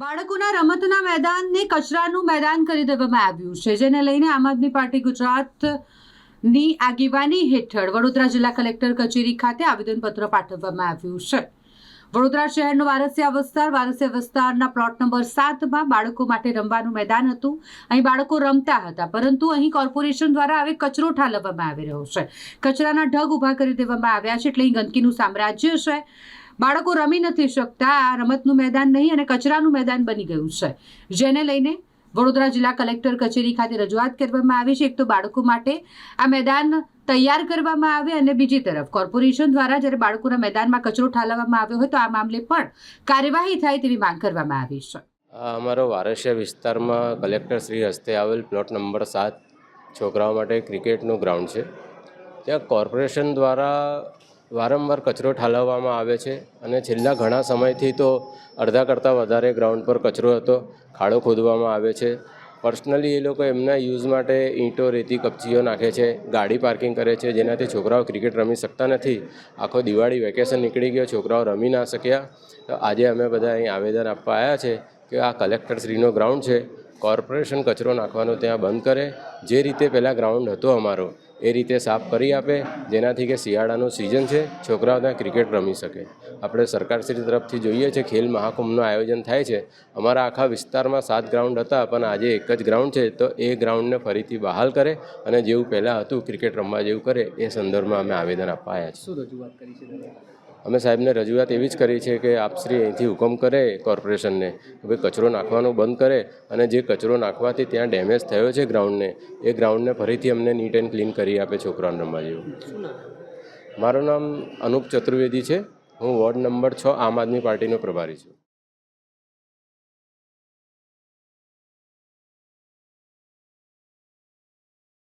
બાળકોના રમતના મેદાનને કચરાનું મેદાન કરી દેવામાં આવ્યું છે, જેને લઈને આમ આદમી પાર્ટી ગુજરાતની આગેવાની હેઠળ વડોદરા જિલ્લા કલેક્ટર કચેરી ખાતે આવેદનપત્ર પાઠવવામાં આવ્યું છે. વડોદરા શહેરનો વારસિયા વિસ્તાર, વારસિયા વિસ્તારના પ્લોટ નંબર સાતમાં બાળકો માટે રમવાનું મેદાન હતું. અહીં બાળકો રમતા હતા, પરંતુ અહીં કોર્પોરેશન દ્વારા હવે કચરો ઠાલવવામાં આવી રહ્યો છે. કચરાના ઢગ ઊભા કરી દેવામાં આવ્યા છે, એટલે અહીં ગંદકીનું સામ્રાજ્ય છે. બાળકો રમી નથી શકતા, આ રમતનું મેદાન નહીં અને કચરાનું મેદાન બની ગયું છે. જેને લઈને વડોદરા જિલ્લા કલેક્ટર કચેરી ખાતે રજૂઆત કરવામાં આવી છે. એક તો બાળકો માટે આ મેદાન તૈયાર કરવામાં આવે અને બીજી તરફ કોર્પોરેશન દ્વારા જ્યારે બાળકોના મેદાનમાં કચરો ઠાલવવામાં આવ્યો હોય તો આ મામલે પણ કાર્યવાહી થાય તેવી માંગ કરવામાં આવી છે. અમારો વારસિયા વિસ્તારમાં કલેક્ટર શ્રી હસ્તે આવેલ પ્લોટ નંબર સાત છોકરાઓ માટે ક્રિકેટનું ગ્રાઉન્ડ છે. ત્યાં કોર્પોરેશન દ્વારા વારંવાર કચરો ઠાલવવામાં આવે છે અને છેલ્લા ઘણા સમયથી તો અડધા કરતાં વધારે ગ્રાઉન્ડ પર કચરો હતો, ખાડો ખોદવામાં આવે છે. પર્સનલી એ લોકો એમના યુઝ માટે ઈંટો, રેતી, કપચીઓ નાખે છે, ગાડી પાર્કિંગ કરે છે, જેનાથી છોકરાઓ ક્રિકેટ રમી શકતા નથી. આખો દિવાળી વેકેશન નીકળી ગયો, છોકરાઓ રમી ના શક્યા. તો આજે અમે બધા અહીં આવેદન આપવા આવ્યા છે કે આ કલેક્ટરશ્રીનો ગ્રાઉન્ડ છે. કોર્પોરેશન કચરો નાખવાનો ત્યાં બંધ કરે, જે રીતે પહેલાં ગ્રાઉન્ડ હતો અમારો, એ રીતે સાફ કરી આપે, જેનાથી કે શિયાળાનું સિઝન છે, છોકરાઓ ત્યાં ક્રિકેટ રમી શકે. આપણે સરકારશ્રી તરફથી જોઈએ છે, ખેલ મહાકુંભનું આયોજન થાય છે. અમારા આખા વિસ્તારમાં સાત ગ્રાઉન્ડ હતા, પણ આજે એક જ ગ્રાઉન્ડ છે, તો એ ગ્રાઉન્ડને ફરીથી બહાલ કરે અને જેવું પહેલાં હતું ક્રિકેટ રમવા જેવું કરે, એ સંદર્ભમાં અમે આવેદન આપવા આવ્યા શું રજૂઆત કરી છે? અમે સાહેબને રજૂઆત એવી જ કરી છે કે આપશ્રી અહીંથી હુકમ કરે કોર્પોરેશનને કે કચરો નાખવાનું બંધ કરે અને જે કચરો નાખવાથી ત્યાં ડેમેજ થયો છે ગ્રાઉન્ડને, એ ગ્રાઉન્ડને ફરીથી અમને નીટ એન્ડ ક્લીન કરી આપે છોકરાઓને રમવા જેવું. મારું નામ અનુપ ચતુર્વેદી છે. હું વોર્ડ નંબર છ આમ આદમી પાર્ટીનો પ્રભારી છું.